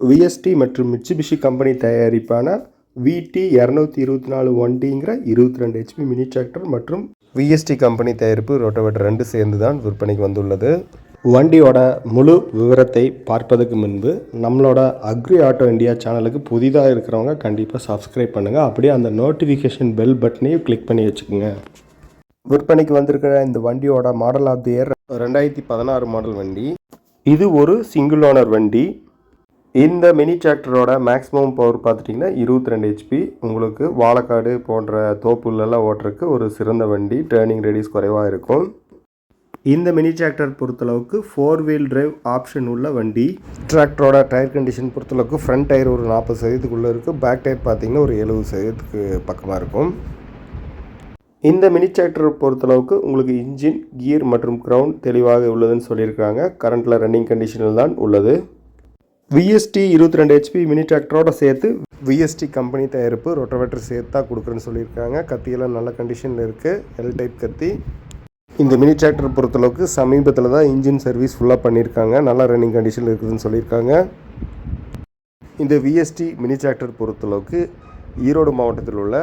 VST மற்றும் Mitsubishi company தயாரிப்பான விடி இரநூத்தி இருபத்தி நாலு வண்டிங்கிற இருபத்தி ரெண்டு ஹெச்பி மினி டிராக்டர் மற்றும் விஎஸ்டி கம்பெனி தயாரிப்பு ரோட்டோவேட்டர் ரெண்டு சேர்ந்து தான் விற்பனைக்கு வந்துள்ளது. வண்டியோட முழு விவரத்தை பார்ப்பதற்கு முன்பு நம்மளோட அக்ரி ஆட்டோ இந்தியா சேனலுக்கு புதிதாக இருக்கிறவங்க கண்டிப்பாக சப்ஸ்கிரைப் பண்ணுங்கள் அப்படியே அந்த நோட்டிஃபிகேஷன் பெல் பட்டனையும் கிளிக் பண்ணி வச்சுக்கோங்க. விற்பனைக்கு வந்திருக்கிற இந்த வண்டியோட மாடல் ஆஃப் தி இயர் ரெண்டாயிரத்தி பதினாறு மாடல் வண்டி. இது ஒரு சிங்கிள் ஓனர் வண்டி. இந்த மினி டிராக்டரோட மேக்ஸிமம் பவர் பார்த்துட்டிங்கன்னா இருபத்தி ரெண்டு ஹெச்பி உங்களுக்கு வாழைக்காடு போன்ற தோப்புலெல்லாம் ஓட்டுறதுக்கு ஒரு சிறந்த வண்டி டேர்னிங் ரேடியஸ் குறைவாக இருக்கும். இந்த மினி டிராக்டர் பொறுத்தளவுக்கு ஃபோர் வீல் டிரைவ் ஆப்ஷன் உள்ள வண்டி. டிராக்டரோட டயர் கண்டிஷன் பொறுத்தளவுக்கு ஃப்ரண்ட் டயர் ஒரு நாற்பது சதவீதத்துக்குள்ளே இருக்குது பேக் டயர் பார்த்திங்கன்னா ஒரு எழுபது சதவீதத்துக்கு பக்கமாக இருக்கும். இந்த மினி டிராக்டர் பொறுத்தளவுக்கு உங்களுக்கு இன்ஜின் கியர் மற்றும் க்ரௌண்ட் தெளிவாக உள்ளதுன்னு சொல்லியிருக்காங்க. கரண்ட்டில் ரன்னிங் கண்டிஷனில் தான் உள்ளது. விஎஸ்டி இருபத்தி ரெண்டு ஹெச்பி மினி டிராக்டரோட சேர்த்து விஎஸ்டி கம்பெனி தயாரிப்பு ரொட்டவேட்டர் சேர்த்தா கொடுக்குறேன்னு சொல்லியிருக்காங்க. கத்தியெல்லாம் நல்ல கண்டிஷனில் இருக்குது எல் டைப் கத்தி. இந்த மினி டிராக்டர் பொறுத்தளவுக்கு சமீபத்தில் தான் இன்ஜின் சர்வீஸ் ஃபுல்லாக பண்ணியிருக்காங்க. நல்லா ரன்னிங் கண்டிஷனில் இருக்குதுன்னு சொல்லியிருக்காங்க. இந்த விஎஸ்டி மினி டிராக்டர் பொறுத்தளவுக்கு ஈரோடு மாவட்டத்தில் உள்ள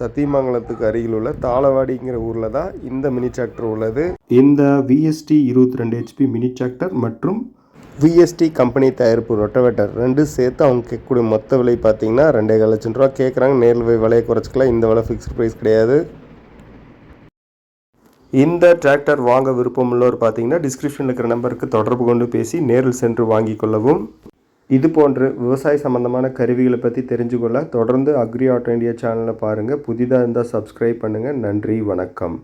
சத்தியமங்கலத்துக்கு அருகில் உள்ள தாளவாடிங்கிற ஊரில் தான் இந்த மினி டிராக்டர் உள்ளது. இந்த விஎஸ்டி இருபத்தி ரெண்டு ஹெச்பி மினி டிராக்டர் மற்றும் விஎஸ்டி கம்பெனி தயாரிப்பு ரொட்டவேட்டர் ரெண்டு சேர்த்து அவங்க கேட்கக்கூடிய மொத்த விலை பார்த்தீங்கன்னா ரெண்டே கால் லட்சம் ரூபா கேட்குறாங்க. நேரில் போய் விலையை குறைச்சிக்கலாம். இந்த விலை ஃபிக்ஸ்ட் ப்ரைஸ் கிடையாது. இந்த டிராக்டர் வாங்க விருப்பம் உள்ளவர் பார்த்தீங்கன்னா டிஸ்கிரிப்ஷனில் இருக்கிற நம்பருக்கு தொடர்பு கொண்டு பேசி நேரில் சென்று வாங்கிக் கொள்ளவும். இது போன்று விவசாய சம்பந்தமான கருவிகளை பற்றி தெரிஞ்சுக்கொள்ள தொடர்ந்து அக்ரி ஆட்டோ இந்தியா சேனலை பாருங்கள் புதிதாக இருந்தால் சப்ஸ்கிரைப் பண்ணுங்கள் நன்றி வணக்கம்.